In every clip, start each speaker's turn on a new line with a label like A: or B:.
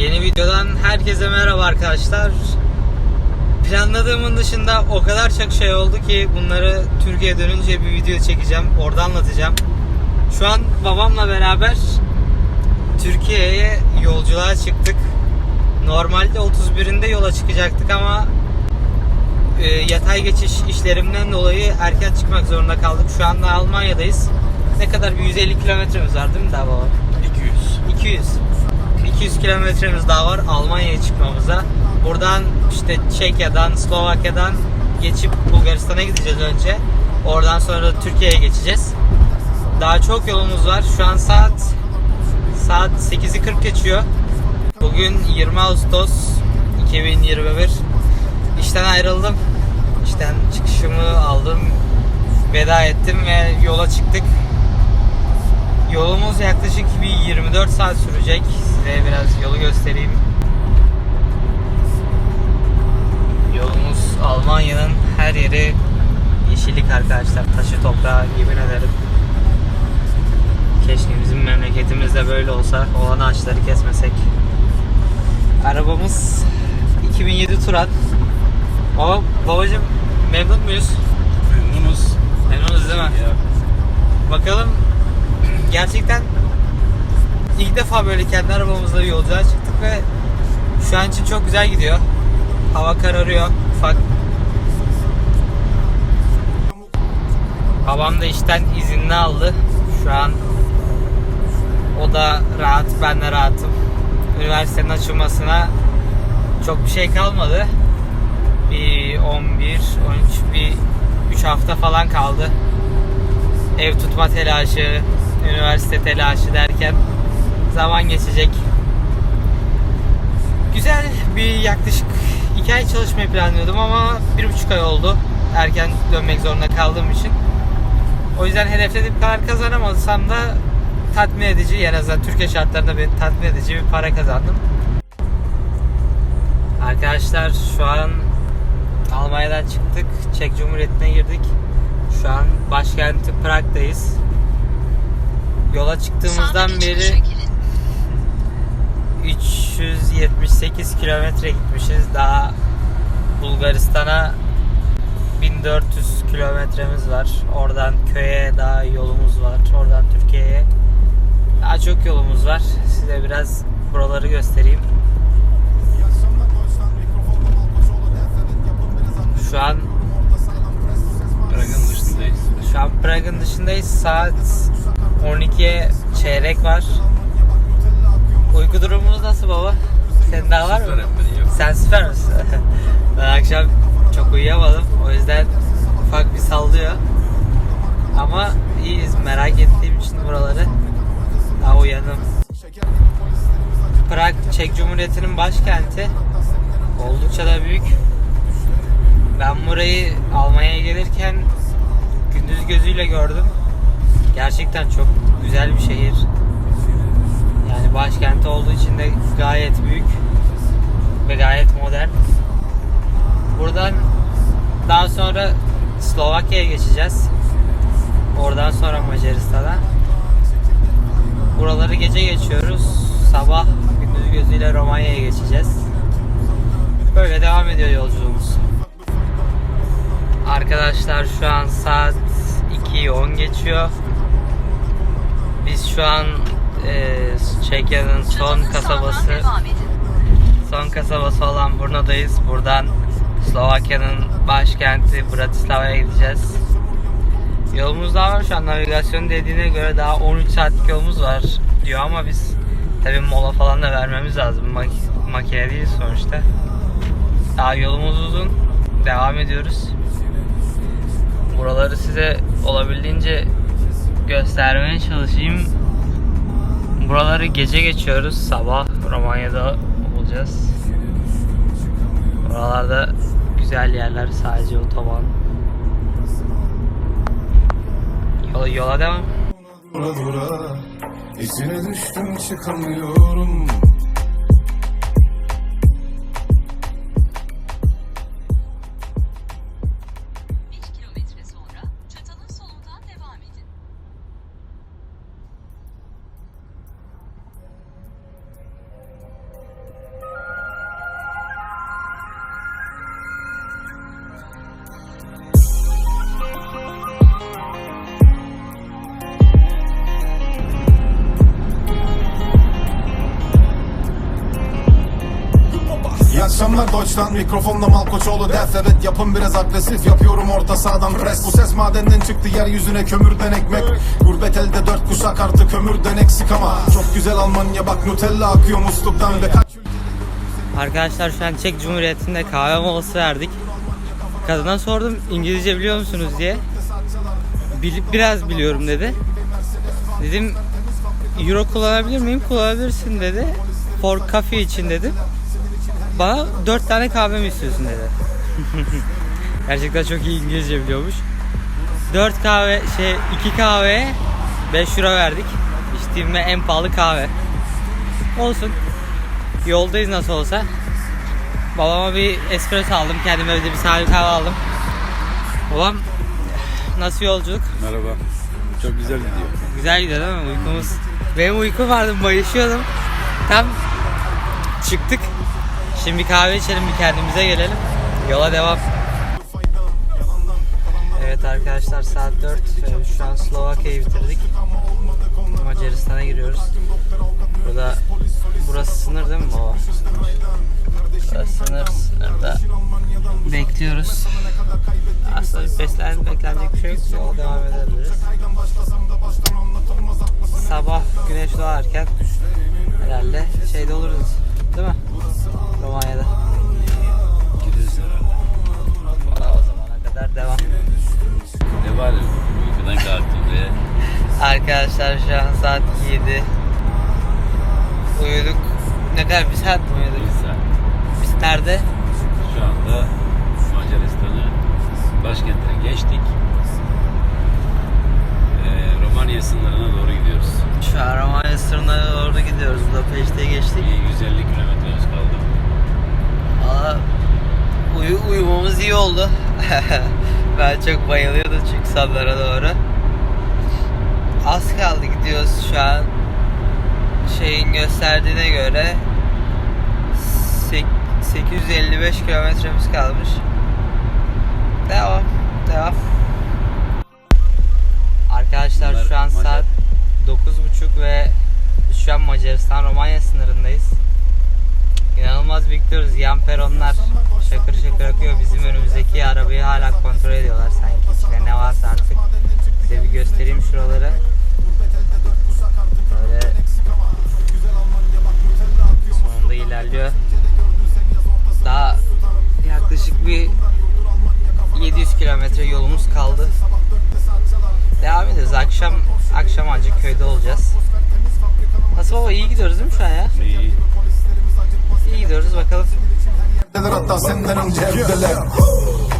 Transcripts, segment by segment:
A: Yeni videodan herkese merhaba arkadaşlar. Planladığımın dışında o kadar çok şey oldu ki bunları Türkiye'ye dönünce bir video çekeceğim. Orada anlatacağım. Şu an babamla beraber Türkiye'ye yolculuğa çıktık. Normalde 31'inde yola çıkacaktık ama e, yatay geçiş işlerimden dolayı erken çıkmak zorunda kaldık. Şu anda Almanya'dayız. Ne kadar bir 150 kilometremiz var değil mi daha baba?
B: 200.
A: 200. 200 kilometremiz daha var Almanya'ya çıkmamıza. Buradan işte Çekya'dan, Slovakya'dan geçip Bulgaristan'a gideceğiz önce. Oradan sonra da Türkiye'ye geçeceğiz. Daha çok yolumuz var. Şu an saat saat 8'i 40 geçiyor. Bugün 20 Ağustos 2021. İşten ayrıldım. İşten çıkışımı aldım. Veda ettim ve yola çıktık. Yolumuz yaklaşık bir 24 saat sürecek. Size biraz yolu göstereyim. Yolumuz Almanya'nın her yeri yeşillik arkadaşlar. Taşı toprağı yemin ederim. Keşke bizim memleketimizde böyle olsa. Olan ağaçları kesmesek. Arabamız 2007 Turan. Baba, babacım memnun muyuz?
B: Memnunuz.
A: Memnunuz değil mi?
B: Ya,
A: Bakalım gerçekten ilk defa böyle kendi arabamızla bir yolculuğa çıktık ve şu an için çok güzel gidiyor. Hava kararıyor ufak. Babam da işten izinli aldı. Şu an o da rahat, ben de rahatım. Üniversitenin açılmasına çok bir şey kalmadı. Bir 11, 13, bir 3 hafta falan kaldı ev tutma telaşı, üniversite telaşı derken zaman geçecek. Güzel bir yaklaşık iki ay çalışmayı planlıyordum ama bir buçuk ay oldu. Erken dönmek zorunda kaldığım için. O yüzden hedeflediğim kadar kazanamasam da tatmin edici, en azından Türkiye şartlarında beni tatmin edici bir para kazandım. Arkadaşlar şu an Almanya'dan çıktık. Çek Cumhuriyeti'ne girdik. Şu an başkenti Prag'dayız. Yola çıktığımızdan beri 378 kilometre gitmişiz. Daha Bulgaristan'a 1400 kilometremiz var. Oradan köye daha yolumuz var. Oradan Türkiye'ye daha çok yolumuz var. Size biraz buraları göstereyim. Şu an
B: Prag'ın dışındayız.
A: Şu an Prag'ın dışındayız. Saat 12'ye çeyrek var. Uyku durumunuz nasıl baba? Senin daha var mı? Sen süper misin? ben akşam çok uyuyamadım. O yüzden ufak bir sallıyor. Ama iyiyiz. Merak ettiğim için buraları. Daha uyanım. Prag Çek Cumhuriyeti'nin başkenti. Oldukça da büyük. Ben burayı Almanya'ya gelirken gündüz gözüyle gördüm. Gerçekten çok güzel bir şehir. Yani başkenti olduğu için de gayet büyük ve gayet modern. Buradan daha sonra Slovakya'ya geçeceğiz. Oradan sonra Macaristan'a. Buraları gece geçiyoruz. Sabah gündüz gözüyle Romanya'ya geçeceğiz. Böyle devam ediyor yolculuğumuz. Arkadaşlar şu an saat 2'yi 10 geçiyor. Biz şu an e, Çekya'nın son kasabası son kasabası olan Brno'dayız. Buradan Slovakya'nın başkenti Bratislava'ya gideceğiz. Yolumuz daha var şu an navigasyon dediğine göre daha 13 saatlik yolumuz var diyor ama biz tabi mola falan da vermemiz lazım. Mak- makine değil sonuçta. Daha yolumuz uzun. Devam ediyoruz. Buraları size olabildiğince göstermeye çalışayım. Buraları gece geçiyoruz. Sabah Romanya'da olacağız. Buralarda güzel yerler sadece otoban. Yola, yola devam.
C: Dura dura düştüm çıkamıyorum Deutschland Mikrofonla Malkoçoğlu def Evet yapım biraz agresif Yapıyorum orta sağdan pres Bu ses madenden çıktı yeryüzüne kömürden ekmek Gurbet elde dört kuşak artı kömürden eksik ama Çok güzel Almanya bak Nutella akıyor musluktan Ve kaç
A: Arkadaşlar şu an Çek Cumhuriyeti'nde kahve molası verdik. Kadına sordum İngilizce biliyor musunuz diye. Bilip biraz biliyorum dedi. Dedim Euro kullanabilir miyim? Kullanabilirsin dedi. For coffee için dedim. Bana 4 tane kahve mi istiyorsun dedi. Gerçekten çok iyi İngilizce biliyormuş. 4 kahve şey 2 kahveye 5 euro verdik. İçtiğim ve en pahalı kahve. Olsun. Yoldayız nasıl olsa. Babama bir espresso aldım. Kendime evde bir sade kahve aldım. Babam nasıl yolculuk?
B: Merhaba. Çok güzel gidiyor.
A: Güzel gidiyor değil mi uykumuz? Benim uykum vardı bayışıyordum. Tam çıktık. Şimdi bir kahve içelim bir kendimize gelelim. Yola devam. Evet arkadaşlar saat 4. Ee, Şu an Slovakya'yı bitirdik. Macaristan'a giriyoruz. Burada burası sınır değil mi baba? Burası sınır. Sınırda bekliyoruz. Aslında beslen, beklenecek bir şey yok. Yola devam edebiliriz. Sabah güneş doğarken herhalde şeyde oluruz. Değil mi? Arkadaşlar şu an saat 7. Uyuduk. Ne kadar bir saat mi uyuduk?
B: Bir saat.
A: Biz nerede?
B: Şu anda Macaristan'ı başkentine geçtik. Ee, Romanya sınırına doğru gidiyoruz.
A: Şu an Romanya sınırına doğru gidiyoruz. Budapeşte'ye geçtik.
B: Bir 150 kilometremiz kaldı.
A: Valla uyu, uyumamız iyi oldu. ben çok bayılıyordum çünkü sallara doğru. Az kaldı gidiyoruz şu an. Şeyin gösterdiğine göre sek- 855 kilometremiz kalmış. Devam, devam. Arkadaşlar
B: Bunlar
A: şu an
B: Macar.
A: saat 9.30 ve şu an Macaristan Romanya sınırındayız. İnanılmaz bekliyoruz. Yan peronlar şakır şakır akıyor. Bizim önümüzdeki arabayı hala kontrol ediyorlar sanki. İçinde ne varsa artık. Size bir göstereyim şuraları. İlerliyor. Daha yaklaşık bir 700 kilometre yolumuz kaldı. Devam ediyoruz. Akşam akşam ancak köyde olacağız. Nasıl baba iyi gidiyoruz değil mi şu an ya?
B: İyi.
A: İyi gidiyoruz bakalım.
C: Hatta senden önce evdeler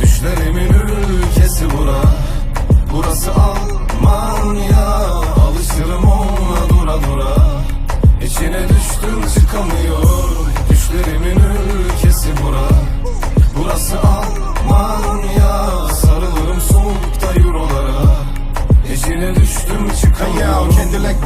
C: Düşlerimin ülkesi bura Burası Almanya Alışırım ona dura dura İçine düştüm çıkamıyorum Düşlerimin ülkesi bura. Burası Almanya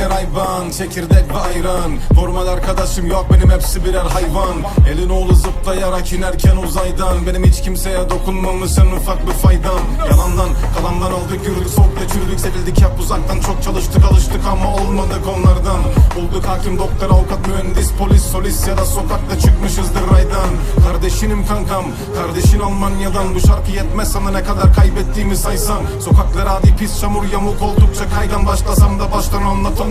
C: Kendilekler hayvan Çekirdek ve ayran. Normal arkadaşım yok benim hepsi birer hayvan. Elin oğlu zıplayarak inerken uzaydan. Benim hiç kimseye dokunmamış en ufak bir faydam Yalandan kalandan aldık yürüdük soğukta çürüdük Sevildik hep uzaktan. Çok çalıştık alıştık ama olmadık onlardan. Bulduk hakim doktor avukat mühendis polis solist ya da sokakta çıkmışızdır raydan. Kardeşinim kankam kardeşin Almanya'dan. Bu şarkı yetmez sana ne kadar kaybettiğimi saysam. Sokaklar adi pis çamur yamuk oldukça kaygan Başlasam da baştan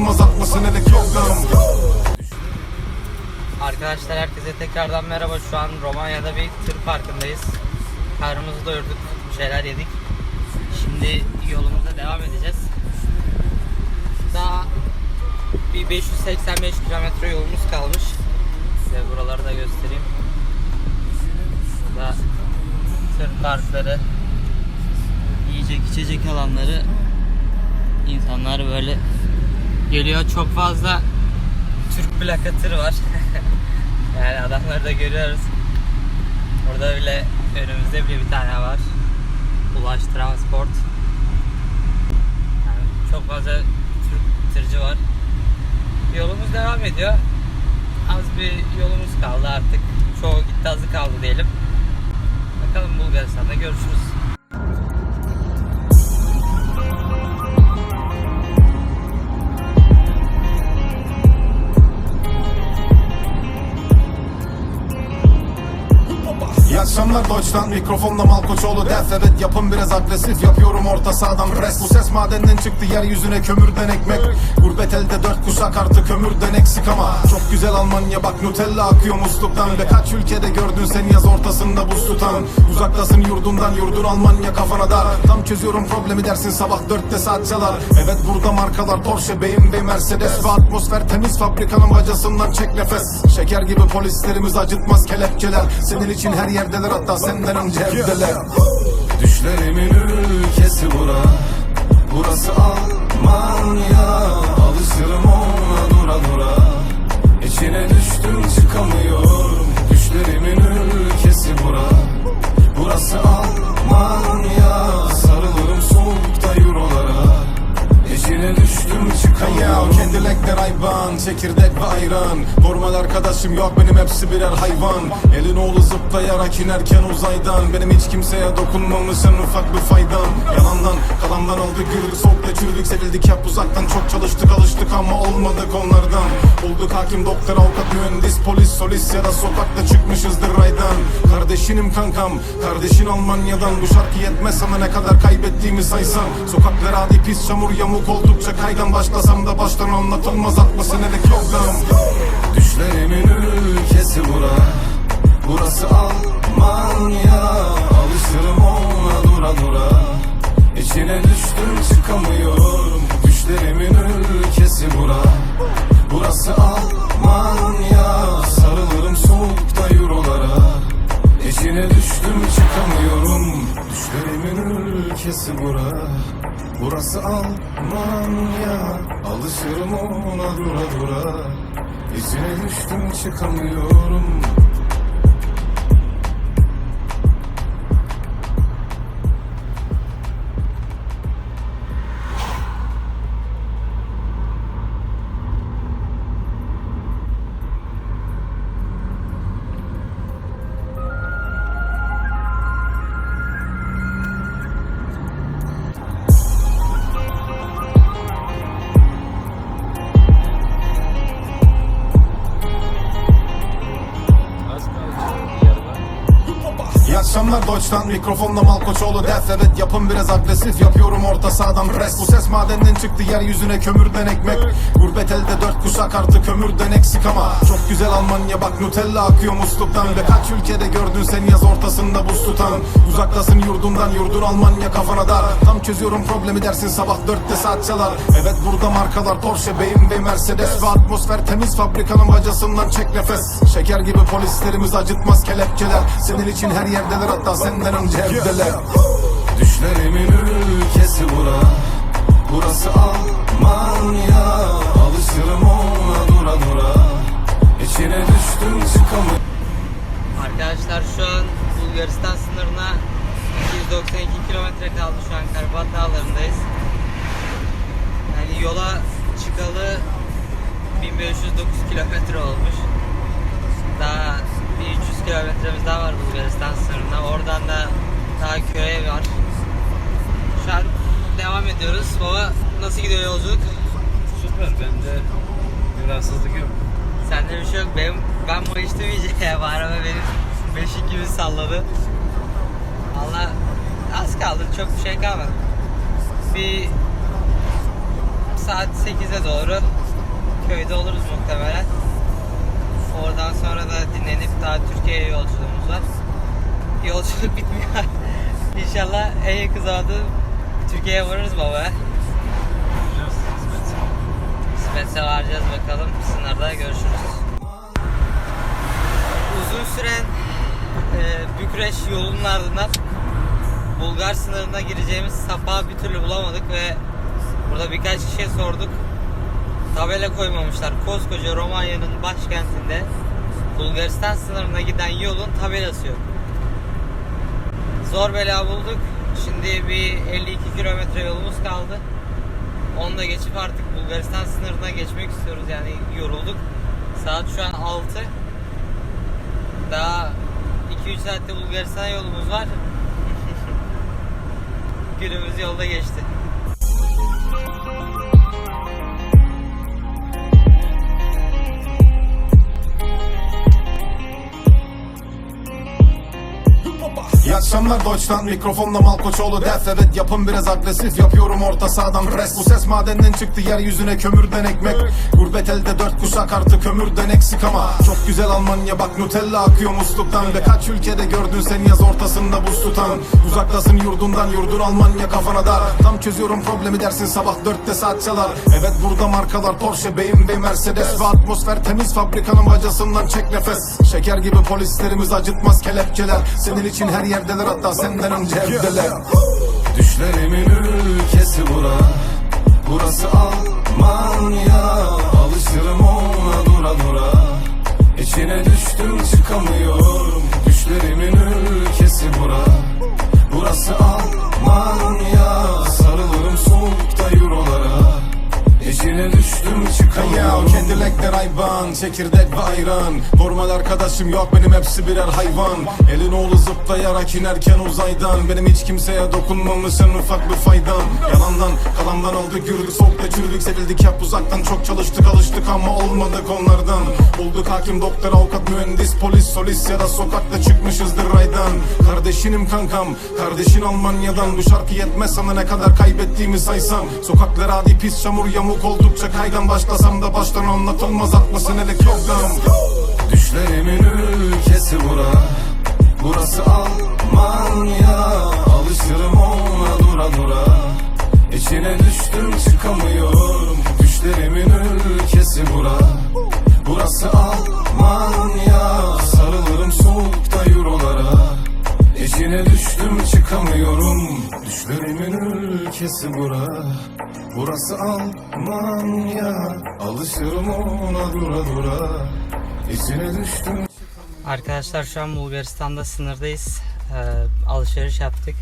C: anlatılmaz atma senelik yoldan
A: Arkadaşlar herkese tekrardan merhaba. Şu an Romanya'da bir tır parkındayız. Karnımızı doyurduk, bir şeyler yedik. Şimdi yolumuza devam edeceğiz. Daha bir 585 kilometre yolumuz kalmış. Size buraları da göstereyim. Burada tır parkları, yiyecek içecek alanları insanlar böyle geliyor. Çok fazla Türk plaka tır var. yani adamları da görüyoruz. Burada bile önümüzde bile bir tane var. Ulaş Transport. Yani çok fazla Türk tırcı var. Yolumuz devam ediyor. Az bir yolumuz kaldı artık. Çoğu gitti azı kaldı diyelim. Bakalım Bulgaristan'da görüşürüz.
C: Akşamlar Deutschland mikrofonla Malkoçoğlu. Def Evet yapım biraz agresif. Yapıyorum orta sahadan pres. Bu ses madenden çıktı yeryüzüne kömürden ekmek. Gurbet elde dört kuşak artık kömürden eksik ama. Çok güzel Almanya bak Nutella akıyor musluktan. Ve kaç ülkede gördün sen yaz ortasında buz tutan. Uzaktasın yurdundan yurdun Almanya kafana dar Tam çözüyorum problemi dersin sabah dörtte saat çalar. Evet burada markalar Porsche, BMW, Mercedes Ve atmosfer temiz. Fabrikanın bacasından çek nefes. Şeker gibi polislerimiz acıtmaz kelepçeler. Senin için her yerdeler hatta senden önce evdeler. Düşlerimin ülkesi bura. Burası Almanya. Alışırım ona dura dura. İçine düştüm çıkamıyorum. Düşlerimin ülkesi bura çekirdek ve ayran. Normal arkadaşım yok benim hepsi birer hayvan. Elin oğlu zıplayarak inerken uzaydan. Benim hiç kimseye dokunmamış en ufak bir faydam Yalandan kalandan aldık yürüdük soğukta çürüdük Sevildik hep uzaktan. Çok çalıştık alıştık ama olmadık onlardan. Olduk hakim doktor avukat mühendis polis solist ya da sokakta çıkmışızdır raydan. Kardeşinim kankam kardeşin Almanya'dan. Bu şarkı yetmez sana ne kadar kaybettiğimi saysan. Sokaklar adi pis çamur yamuk oldukça kaygan. Başlasam da baştan anlatılmaz. 60 senelik yoldan Düşlerimin ülkesi bura. Burası Almanya. Alışırım ona dura dura. İçine düştüm çıkamıyorum. Düşlerimin ülkesi bura. Burası Almanya. Sarılırım soğukta eurolara. İçine düştüm çıkamıyorum. Düşlerimin ülkesi bura Burası Almanya. Alışırım ona dura dura. İçine düştüm çıkamıyorum Akşamlar Deutschland mikrofonla Malkoçoğlu def Evet yapım biraz agresif. Yapıyorum orta sahadan pres. Bu ses madenden çıktı yeryüzüne kömürden ekmek. Gurbet elde dört kuşak artık kömürden eksik ama. Çok güzel Almanya bak Nutella akıyor musluktan. Ve kaç ülkede gördün sen yaz ortasında buz tutan. Uzaktasın yurdundan yurdun Almanya kafana dar. Tam çözüyorum problemi dersin sabah dörtte saat çalar. Evet burada markalar Porsche, BMW, Mercedes Ve atmosfer temiz. Fabrikanın bacasından çek nefes. Şeker gibi polislerimiz acıtmaz kelepçeler. Senin için her yerdeler hatta senden önce evdeler. Düşlerimin ülkesi bura. Burası Almanya. Alışırım ona dura dura. İçine düştüm çıkamıyorum.
A: Arkadaşlar şu an Bulgaristan sınırına 292 kilometre kaldı şu an Karpat Dağları'ndayız. Yani yola çıkalı 1509 kilometre olmuş. Daha bir 300 kilometremiz daha var Bulgaristan sınırına. Oradan da daha köye var. Şu an devam ediyoruz. Baba nasıl gidiyor yolculuk?
B: Süper bende bir rahatsızlık yok.
A: Sende bir şey yok. Benim, ben bu içtim iyice ya. Bu araba benim beşik gibi salladı. Valla az kaldı. Çok bir şey kalmadı. Bir saat 8'e doğru köyde oluruz muhtemelen. Oradan sonra da dinlenip daha Türkiye'ye yolculuğumuz var. Yolculuk bitmiyor. İnşallah en yakın zamanda Türkiye'ye varırız baba. Kısmetse varacağız bakalım. Sınırda görüşürüz. Uzun süren e, Bükreş yolunun ardından Bulgar sınırına gireceğimiz sapağı bir türlü bulamadık ve burada birkaç kişiye sorduk. Tabela koymamışlar. Koskoca Romanya'nın başkentinde Bulgaristan sınırına giden yolun tabelası yok. Zor bela bulduk. Şimdi bir 52 kilometre yolumuz kaldı. Onu da geçip artık Bulgaristan sınırına geçmek istiyoruz yani yorulduk. Saat şu an 6. Daha 2-3 saatte Bulgaristan yolumuz var. Günümüz yolda geçti.
C: Akşamlar Deutschland. Mikrofonla Malkoçoğlu. Def Evet yapım biraz agresif. Yapıyorum orta sahadan res Bu ses madenden çıktı. Yeryüzüne kömürden ekmek. Gurbet elde dört kuşak artı kömürden eksik ama. Çok güzel Almanya. Bak Nutella akıyor musluktan. Ve kaç ülkede gördün sen yaz ortasında buz tutan. Uzaktasın yurdundan. Yurdun Almanya kafana dar. Tam çözüyorum problemi dersin sabah dörtte saat çalar. Evet burada markalar Porsche, BMW, Mercedes Ve atmosfer temiz. Fabrikanın bacasından çek nefes. Şeker gibi polislerimiz acıtmaz kelepçeler. Senin için her yerdeler hatta senden önce evdeler. Düşlerimin ülkesi bura. Burası Almanya. Alışırım ona dura dura. İçine düştüm çıkamıyorum. Düşlerimin ülkesi bura. Burası Almanya. Sarılırım soğukta eurolara. İçine düştüm çıkamıyorum Kedilekler hayvan, çekirdek ve ayran. Normal arkadaşım yok benim hepsi birer hayvan. Elin oğlu zıplayarak inerken uzaydan. Benim hiç kimseye dokunmamış en ufak bir faydam Yalandan kalandan aldık yürüdük soğukta çürüdük Sevildik hep uzaktan. Çok çalıştık alıştık ama olmadık onlardan. Bulduk hakim doktor avukat mühendis polis solist ya da sokakta çıkmışızdır raydan. Kardeşinim kankam kardeşin Almanya'dan. Bu şarkı yetmez sana ne kadar kaybettiğimi saysam. Sokaklar adi pis çamur yamuk oldukça kaydan Başlasam da baştan anlatılmaz 60 senelik yoldan Düşlerimin ülkesi bura. Burası Almanya. Alışırım ona dura dura. İçine düştüm çıkamıyorum. Düşlerimin ülkesi bura. Burası Almanya. Sarılırım soğukta eurolara İçine düştüm çıkamıyorum Düşlerimin ülkesi bura Burası Almanya Alışırım ona dura dura İçine düştüm
A: Arkadaşlar şu an Bulgaristan'da sınırdayız. Ee, alışveriş yaptık.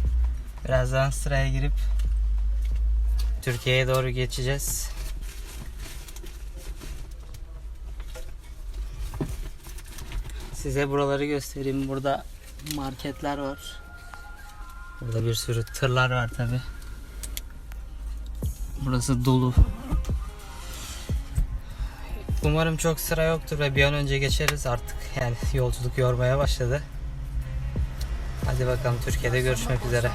A: Birazdan sıraya girip Türkiye'ye doğru geçeceğiz. Size buraları göstereyim. Burada marketler var. Burada bir sürü tırlar var tabi. Burası dolu. Umarım çok sıra yoktur ve bir an önce geçeriz artık. Yani yolculuk yormaya başladı. Hadi bakalım Türkiye'de görüşmek üzere.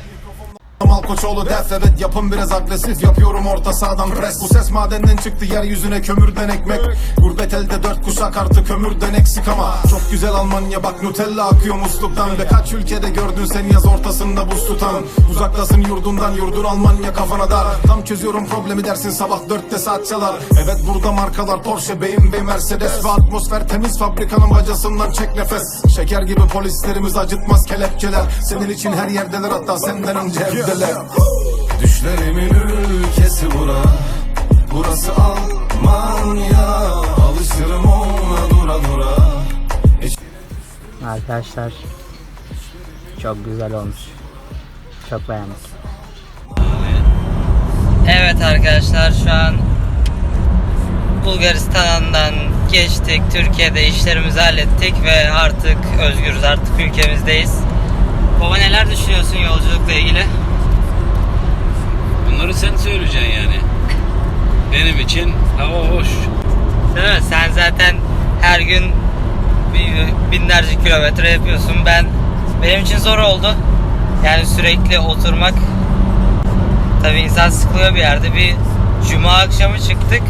C: Malkoçoğlu def evet yapım biraz agresif. Yapıyorum orta sahadan res Bu ses madenden çıktı yeryüzüne kömürden ekmek. Gurbet elde dört kuşak artı kömürden eksik ama. Çok güzel Almanya bak Nutella akıyor musluktan. Ve kaç ülkede gördün sen yaz ortasında buz tutan? Uzaktasın yurdundan yurdun Almanya kafana dar. Tam çözüyorum problemi dersin sabah dörtte saat çalar. Evet burada markalar Porsche, BMW, Mercedes Ve atmosfer temiz. Fabrikanın bacasından çek nefes. Şeker gibi polislerimiz acıtmaz kelepçeler. Senin için her yerdeler hatta senden önce evdeler Düşlerimin ülkesi bura Burası Almanya Alışırım ona dura dura
A: Arkadaşlar çok güzel olmuş. Çok beğendik. Evet arkadaşlar şu an Bulgaristan'dan geçtik. Türkiye'de işlerimizi hallettik ve artık özgürüz. Artık ülkemizdeyiz. Baba neler düşünüyorsun yolculukla ilgili?
B: Bunları sen söyleyeceksin yani. Benim için hava hoş.
A: Değil mi? Sen zaten her gün binlerce kilometre yapıyorsun. Ben benim için zor oldu. Yani sürekli oturmak. Tabii insan sıkılıyor bir yerde. Bir cuma akşamı çıktık.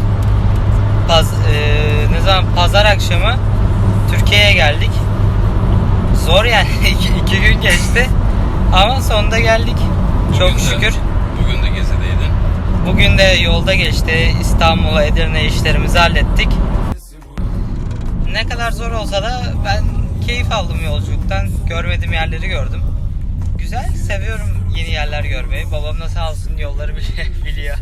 A: Paz, eee, ne zaman pazar akşamı Türkiye'ye geldik. Zor yani iki, iki gün geçti. Ama sonunda geldik. Çok
B: Bugün
A: şükür.
B: De.
A: Bugün de yolda geçti. İstanbul'a Edirne işlerimizi hallettik. Ne kadar zor olsa da ben keyif aldım yolculuktan. Görmediğim yerleri gördüm. Güzel, seviyorum yeni yerler görmeyi. Babam da sağ olsun yolları bili- biliyor.